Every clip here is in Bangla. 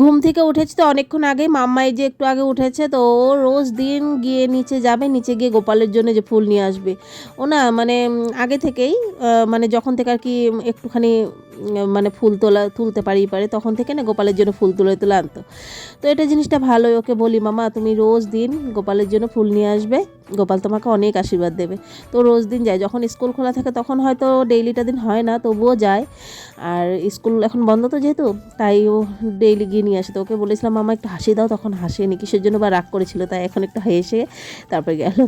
ঘুম থেকে উঠেছি তো অনেকক্ষণ আগে। মাম্মাই যে একটু আগে উঠেছে তো ও রোজ দিন গিয়ে নিচে যাবে, নিচে গিয়ে গোপালের জন্য যে ফুল নিয়ে আসবে। ও না মানে আগে থেকেই মানে যখন থেকে আর কি একটুখানি মানে ফুল তোলা, তুলতে পারি, পারে, তখন থেকে না গোপালের জন্য ফুল তুলে তুলে আনতো। তো এটা জিনিসটা ভালোই, ওকে বলি, মামা, তুমি রোজ দিন গোপালের জন্য ফুল নিয়ে আসবে, গোপাল তোমাকে অনেক আশীর্বাদ দেবে। তো রোজ দিন যায়, যখন স্কুল খোলা থাকে তখন হয়তো ডেইলিটা দিন হয় না, তবুও যায়। আর স্কুল এখন বন্ধ তো যেহেতু, তাই ও ডেইলি গিয়ে নিয়ে আসে। তো ওকে বলেছিলাম, মামা, একটু হাসি দাও। তখন হাসেনি, কিসের জন্য বা রাগ করেছিল, তাই এখন একটু হেসে তারপরে গেল।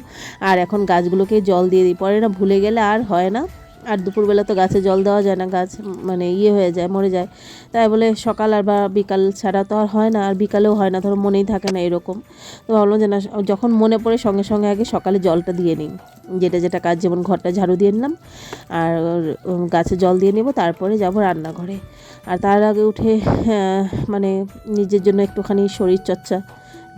আর এখন গাছগুলোকে জল দিয়ে দিই, পরে না ভুলে গেলে আর হয় না। আর দুপুরবেলা তো গাছে জল দেওয়া যায় না, গাছ মানে ইয়ে হয়ে যায়, মরে যায়। তাই বলে সকাল আর বা বিকাল ছাড়া তো আর হয় না, আর বিকালেও হয় না, ধরো মনেই থাকে না এরকম। তো ভাবলাম যে না, যখন মনে পড়ে সঙ্গে সঙ্গে আগে সকালে জলটা দিয়ে নিই। যেটা যেটা কাজ, যেমন ঘরটা ঝাড়ু দিয়ে নিলাম, আর গাছে জল দিয়ে নেব, তারপরে যাব রান্নাঘরে। আর তার আগে উঠে মানে নিজের জন্য একটুখানি শরীর চর্চা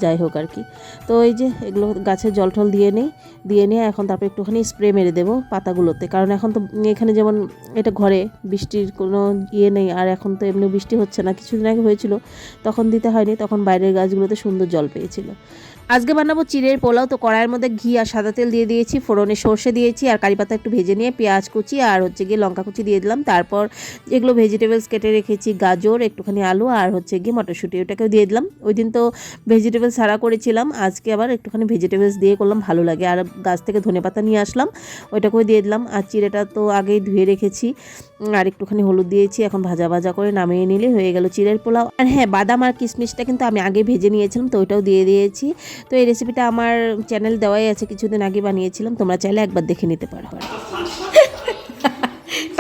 যাই হোক আর কি। তো এই যে এগুলো গাছে জল টল দিয়ে নিই, দিয়ে নিয়ে এখন তারপর একটুখানি স্প্রে মেরে দেবো পাতাগুলোতে। কারণ এখন তো এখানে যেমন এটা ঘরে, বৃষ্টির কোনো ইয়ে নেই, আর এখন তো এমনি বৃষ্টি হচ্ছে না, কিছুদিন আগে হয়েছিল, তখন দিতে হয়নি, তখন বাইরের গাছগুলোতে সুন্দর জল পেয়েছিল। আজকে বানাবো চিড়ের পোলাও। তো কড়াইয়ের মধ্যে ঘি আর সাদা তেল দিয়ে দিয়েছি, ফোড়নে সর্ষে দিয়েছি আর কারি পাতা একটু ভেজে নিয়ে পেঁয়াজ কুচি আর হচ্ছে গিয়ে লঙ্কা কুচি দিয়ে দিলাম। তারপর যেগুলো ভেজিটেবলস কেটে রেখেছি, গাজর, একটুখানি আলু আর হচ্ছে গিয়ে মটরশুঁটি ওটাকেও দিয়ে দিলাম। ওই দিন তো ভেজিটেবল সারা করেছিলাম, আজকে আবার একটুখানি ভেজিটেবলস দিয়ে করলাম, ভালো লাগে। আর গাছ থেকে ধনে পাতা নিয়ে আসলাম, ওইটাকেও দিয়ে দিলাম। আর চিড়েটা তো আগেই ধুয়ে রেখেছি, আর একটুখানি হলুদ দিয়েছি, এখন ভাজা ভাজা করে নামিয়ে নিলে হয়ে গেল চিড়ের পোলাও। আর হ্যাঁ বাদাম আর কিশমিশটা কিন্তু আমি আগে ভেজে নিয়েছিলাম, তো ওইটাও দিয়ে দিয়েছি। তো এই রেসিপিটা আমার চ্যানেল দেওয়াই আছে, কিছুদিন আগে বানিয়েছিলাম, তোমরা চাইলে একবার দেখে নিতে পারো।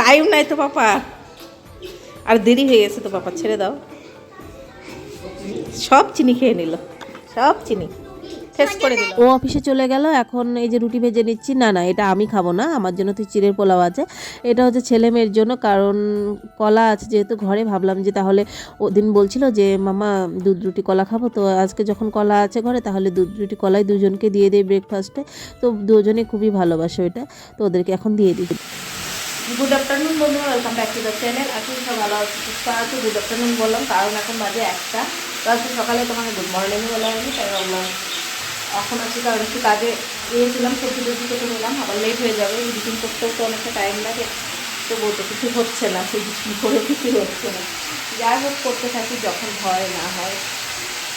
টাইম নাই তো পাপা। আর দেরি হয়ে গেছে তো পাপা, ছেড়ে দাও। সব চিনি খেয়ে নিল, সব চিনি। শেষ করে দিল। ও অফিসে চলে গেল এখন এই যে রুটি ভেজে নিচ্ছি। না না এটা আমি খাব না আমার জন্য তো চিড়ের পোলাও আছে। এটা হচ্ছে ছেলে মেয়ের জন্য কারণ কলা আছে যেহেতু ঘরে ভাবলাম যে তাহলে ওদিন বলছিল যে মামা দুধ রুটি কলা খাব। তো আজকে যখন কলা আছে ঘরে তাহলে দুধ রুটি কলাই দুজনকে দিয়ে দেয় ব্রেকফাস্টে তো দুজনে খুবই ভালোবাসে ওইটা তো ওদেরকে এখন দিয়ে দিই। গুড আফটারনুন বন্ধুরা welcome back to the channel আজকে সব ভালো আছে সুস্থ আছে। গুড আফটারনুন বললাম কারণ এখন বাজে একটা। তো আজকে সকালে তোমাকে গুড মর্নিং বলা হয়নি তাই ভাবলাম এখন আজকে কারণ একটু কাজে গিয়েছিলাম, সবজি টবজি কেটে নিলাম আবার লেট হয়ে যাবে এডিটিং করতেও তো অনেকটা টাইম লাগে। তো বলতে কিছু হচ্ছে না, সেই এডিটিং করে কিছু হচ্ছে না। যাই হোক, করতে থাকি, যখন হয়, না হয়,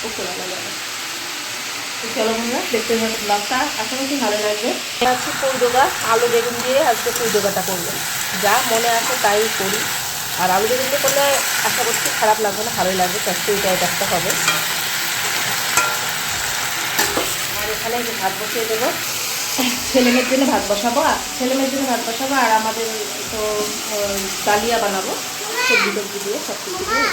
ও করে যাবে তো চলো বন্ধুরা, দেখতে থাকো ব্লগটা আশা করছি ভালো লাগবে। আজকে পুঁইডোগা আলু বেগুন দিয়ে আজকে পুঁইডোগাটা করব। যা মনে আছে তাই করি। আর আলু বেগুন করলে আশা করছি খারাপ লাগবে না, ভালোই লাগবে চারটে টাইপটা হবে। আর এখানে যে ভাত বসিয়ে দেবো। ছেলেমেয়ের জন্য ভাত বসাবো, আর ছেলেমেয়ের জন্য ভাত বসাবো, আর আমাদের তো ডালিয়া বানাবো। সবজি টবজি দিয়ে, সব কিছু দিয়ে।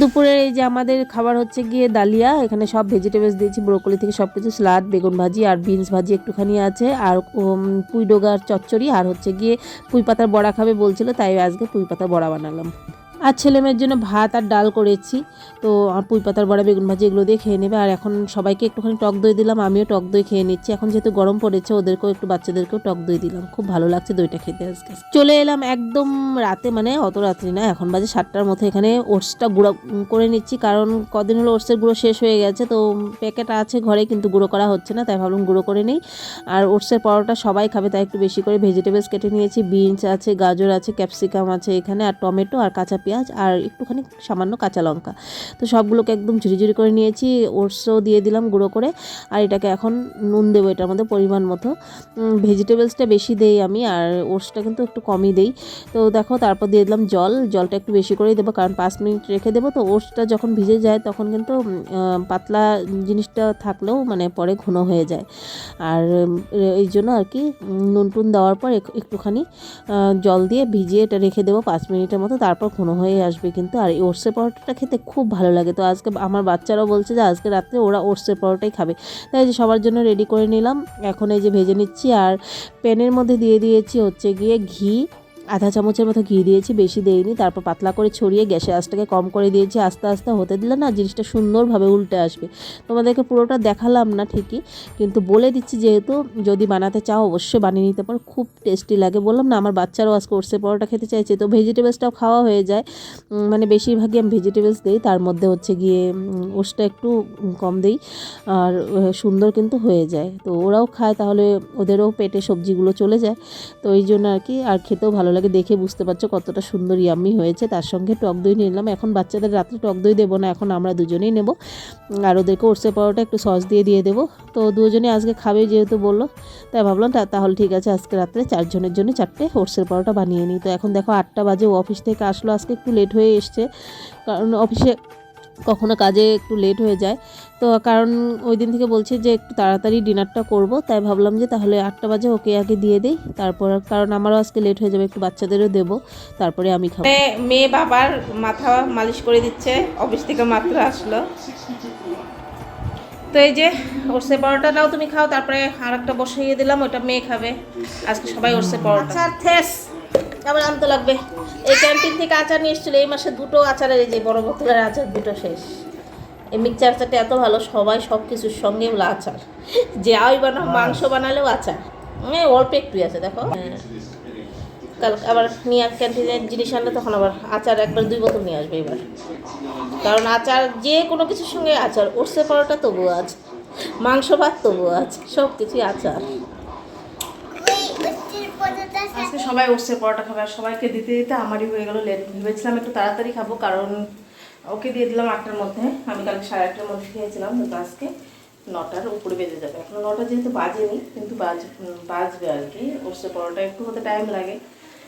দুপুরে এই যে আমাদের খাবার হচ্ছে গিয়ে ডালিয়া, এখানে সব ভেজিটেবলস দিয়েছি ব্রোকলি থেকে সব কিছু স্লাদ বেগুন ভাজি আর বিনস ভাজি একটুখানি আছে। আর পুঁই ডোগার চচ্চড়ি, আর হচ্ছে গিয়ে পুঁই পাতার বড়া খাবে বলছিল, তাই আজকে পুঁই পাতার বড়া বানালাম। আর ছেলে মেয়ের জন্য ভাত আর ডাল করেছি। তো পুঁই পাতার বড়া, বেগুন ভাজি এগুলো দিয়ে খেয়ে নেবে। আর এখন সবাইকে একটুখানি টক দই দিলাম, আমিও টক দই খেয়ে নিচ্ছি। এখন যেহেতু গরম পড়েছে, ওদেরকেও একটু, বাচ্চাদেরকেও টক দই দিলাম। খুব ভালো লাগছে দইটা খেতে আজকে। চলে এলাম একদম রাতে মানে অত রাত্রি না, এখন বাজে সাতটার মতো এখানে ওটসটা গুঁড়ো করে নিচ্ছি। কারণ কদিন হলো ওটসের গুঁড়ো শেষ হয়ে গেছে, তো প্যাকেট আছে ঘরে, কিন্তু গুঁড়ো করা হচ্ছে না, তাই ভাবলাম গুঁড়ো করে নিই। আর ওটসের পরোটা সবাই খাবে, তাই একটু বেশি করে ভেজিটেবলস কেটে নিয়েছি। বিনস আছে, গাজর আছে, ক্যাপসিকাম আছে এখানে, আর টমেটো আর কাঁচা পেঁয়াজ আর একটুখানি সামান্য কাঁচা লঙ্কা। তো সবগুলোকে একদম ঝুড়ি করে নিয়েছি ওটসও দিয়ে দিলাম গুঁড়ো করে, আর এটাকে এখন নুন দেবো এটার মধ্যে পরিমাণ মতো। ভেজিটেবলসটা বেশি দেই আমি, আর ওটসটা কিন্তু একটু কমই দেই। তো দেখো, তারপর দিয়ে দিলাম জল, জলটা একটু বেশি করেই দেবো, কারণ পাঁচ মিনিট রেখে দেবো। তো ওটসটা যখন ভিজে যায়, তখন কিন্তু পাতলা জিনিসটা থাকলেও মানে পরে ঘন হয়ে যায়। আর এই জন্য আর কি নুন টুন দেওয়ার পর এক- একটুখানি জল দিয়ে ভিজিয়ে এটা রেখে দেবো পাঁচ মিনিটের মতো, তারপর ঘন হয়ে আসবে কিন্তু, আর এই ওটসের পরোটাটা খেতে খুব ভালো লাগে। তো আজকে আমার বাচ্চারাও বলছে যে, আজকে রাত্রে ওরা ওটসের পরোটাই খাবে। তাই যে সবার জন্য রেডি করে নিলাম। এখন এই যে ভেজে নিচ্ছি, আর প্যানের মধ্যে দিয়ে দিয়েছি হচ্ছে গিয়ে ঘি আধা চামচের মতো ঘি দিয়েছি, বেশি দেইনি, তারপর পাতলা করে ছড়িয়ে গ্যাসের আঁচটাকে কম করে দিয়েছি, আস্তে আস্তে হতে দিলে না জিনিসটা সুন্দরভাবে উল্টে আসবে। তোমাদেরকে পুরোটা দেখালাম না ঠিকই, কিন্তু বলে দিচ্ছি যেহেতু, যদি বানাতে চাও অবশ্যই বানিয়ে নিতে পারো, খুব টেস্টি লাগে। বললাম না, আমার বাচ্চারাও আজকে ওরসে পরোটা খেতে চাইছে, তো ভেজিটেবলসটাও খাওয়া হয়ে যায়। মানে বেশিরভাগই আমি ভেজিটেবলস দিই, তার মধ্যে হচ্ছে গিয়ে ওষটা একটু কম দিই, আর সুন্দর কিন্তু হয়ে যায়। তো ওরাও খায়, তাহলে ওদেরও পেটে সবজিগুলো চলে যায়, তো এই জন্য আর কি, আর খেতেও ভালো লাগে দেখে বুঝতে পারছ কতটা সুন্দর ইয়াম্মি হয়েছে। তার সঙ্গে টক দই নিলাম। এখন বাচ্চাদের রাত্রে টক দই দেবো না, এখন আমরা দুজনেই নেব। আর ওদেরকে ওরসে পরোটা একটু সস দিয়ে দিয়ে দেবো। তো দুজনে আজকে খাবে যেহেতু বলল, তাই ভাবলাম তাহলে ঠিক আছে, আজকে রাত্রে চারজনের জন্য চারটে ওরসের পরোটা বানিয়ে নিই। তো এখন দেখো আটটা বাজে, ও অফিস থেকে আসলো, আজকে একটু লেট হয়ে এসছে। কারণ অফিসে কখনো কাজে একটু লেট হয়ে যায়। তো কারণ ওই দিন থেকে বলছে যে একটু তাড়াতাড়ি ডিনারটা করব তাই ভাবলাম যে তাহলে আটটা বাজে ওকে আগে দিয়ে দিই। তারপর কারণ আমারও আজকে লেট হয়ে যাবে একটু বাচ্চাদেরও দেবো তারপরে আমি খাব। মেয়ে- বাবার মাথা মালিশ করে দিচ্ছে অফিস থেকে মাত্র আসলো। তো এই যে ওরসে পরোটাটাও তুমি খাও তারপরে আর একটা বসিয়ে দিলাম ওটা মেয়ে খাবে। আজকে সবাই ওরসে পরোটা। থেস আবার আনতে লাগবে। এই ক্যান্টিন থেকে আচার নিয়ে এসেছিল এই মাসে দুটো আচারের এই যে বড় বোতলের আচার দুটো শেষ। এই মিক্সচার আচারটা এত ভালো সবাই সব কিছুর সঙ্গে আচার। যে আই বানাও মাংস বানালেও আচার। হ্যাঁ অল্প একটুই আছে দেখো। হ্যাঁ। কাল আবার নিয়ে ক্যান্টিনের জিনিস আনলে তখন আবার আচার একবার দুই বোতল নিয়ে আসবে এবার। কারণ আচার যে কোনো কিছুর সঙ্গে আচার ওরসে পরোটা তবুও আছে মাংস ভাত তবুও আছে সব কিছুই আচার। সবাই ওরসে পরোটা খাবে। আর সবাইকে দিতে দিতে আমারই হয়ে গেল লেট ভেবেছিলাম একটু তাড়াতাড়ি খাব, কারণ ওকে দিয়ে দিলাম আটটার মধ্যে। আমি কালকে সাড়ে আটটার মধ্যে খেয়েছিলাম, কিন্তু আজকে নটার উপরে বেজে যাবে। এখন নটা যেহেতু বাজেনি, কিন্তু বাজ, বাজবে আর কি। ওরসে পরোটা, একটু হতে টাইম লাগে।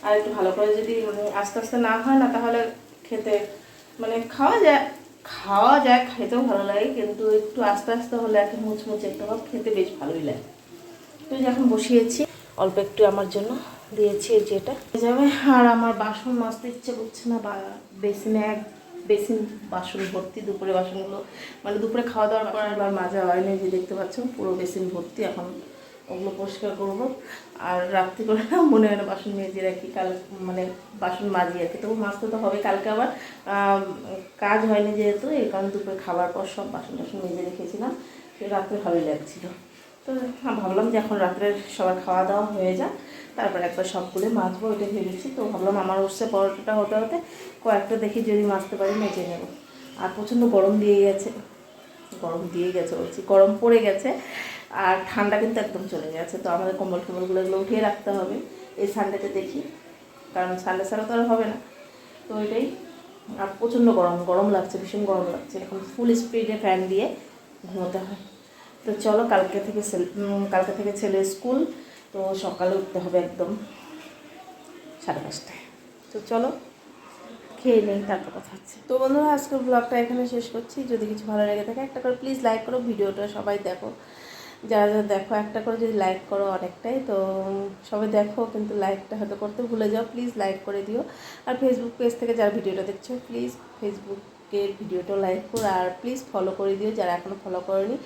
আর একটু ভালো করে যদি মানে আস্তে আস্তে না হয় না, তাহলে খেতে মানে খাওয়া যায় খাওয়া যায়, খেতেও ভালো লাগে, কিন্তু একটু আস্তে আস্তে হলে একটা মুচমুচে একটু খেতে বেশ ভালোই লাগে। তো এখন বসিয়েছি, অল্প একটু আমার জন্য। দিয়েছি যেটা। যাবে। আর আমার বাসন মাজতে ইচ্ছে করছে না, বা বেসিনে এক বেসিন বাসন, ভর্তি দুপুরে বাসনগুলো মানে দুপুরে খাওয়া দাওয়ার পর আর মাজা হয়নি যে দেখতে পাচ্ছেন পুরো বেসিন ভর্তি, এখন ওগুলো পরিষ্কার করব। আর রাত্রি করে না, মনে হয় না বাসন মেজে রাখি, কাল মানে বাসন মাজি কি। তবু মাজতে তো হবে কালকে আবার। কাজ হয়নি যেহেতু, এই কারণে দুপুরে খাবার পর সব বাসন টাসন মেজে রেখেছিলাম রাত্রে ভালোই লাগছিল। তো ভাবলাম যে এখন রাত্রে সবার খাওয়া দাওয়া হয়ে যাক। তারপর একবার সবগুলো মাছবো ওইটা ভেবেছি। তো ভাবলাম আমার উঠছে পরোটাটা হতে হতে কয়েকটা দেখি যদি মাছতে পারি, মেজে নেব। আর প্রচণ্ড গরম দিয়ে গেছে। গরম দিয়ে গেছে বলছি, গরম পড়ে গেছে। আর ঠান্ডা কিন্তু একদম চলে গেছে। তো আমাদের কম্বল টম্বলগুলো এগুলো উঠিয়ে রাখতে হবে। এই সানডেতে দেখি, কারণ সানডে ছাড়া তো আর হবে না। তো ওইটাই আর প্রচণ্ড গরম গরম লাগছে, ভীষণ গরম লাগছে। এখন ফুল স্পিডে ফ্যান দিয়ে ঘুমোতে হয়। তো চলো, কালকে থেকে কালকে থেকে ছেলে স্কুল তো সকালে উঠতে হবে একদম সাড়ে পাঁচটায়। তো চলো, খেয়ে নেই, তারপর কথা হচ্ছে। তো বন্ধুরা, আজকের ব্লগটা এখানে শেষ করছি। যদি কিছু ভালো লেগে থাকে, একটা করে প্লিজ লাইক করো, ভিডিওটা সবাই দেখো। যারা যারা দেখো, একটা করে যদি লাইক করো অনেকটাই, তো সবাই দেখো, কিন্তু লাইকটা হয়তো করতে ভুলে যাও। প্লিজ লাইক করে দিও। আর ফেসবুক পেজ থেকে যারা ভিডিওটা দেখছ প্লিজ ফেসবুকের ভিডিওটা লাইক করো আর প্লিজ ফলো করে দিও যারা এখনও ফলো করেনি।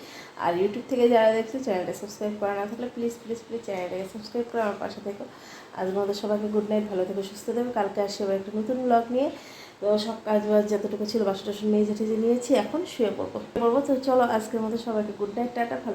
আর ইউটিউব থেকে যারা দেখছ চ্যানেলটা সাবস্ক্রাইব করা না থাকলে প্লিজ প্লিজ প্লিজ চ্যানেলটাকে সাবস্ক্রাইব করে আমার পাশে থেকো। আজ আমাদের সবাইকে গুড নাইট ভালো থেকো, সুস্থ থাকবে কালকে আসি আবার একটা নতুন ব্লগ নিয়ে। তো সব কাজ বাজ যতটুকু ছিল বাসা টাসন নিয়ে যেটে নিয়েছি, এখন শুয়ে পড়ব। পড়ব, তো চলো আজকের মতো সবাইকে গুড নাইট টাটা, ভালো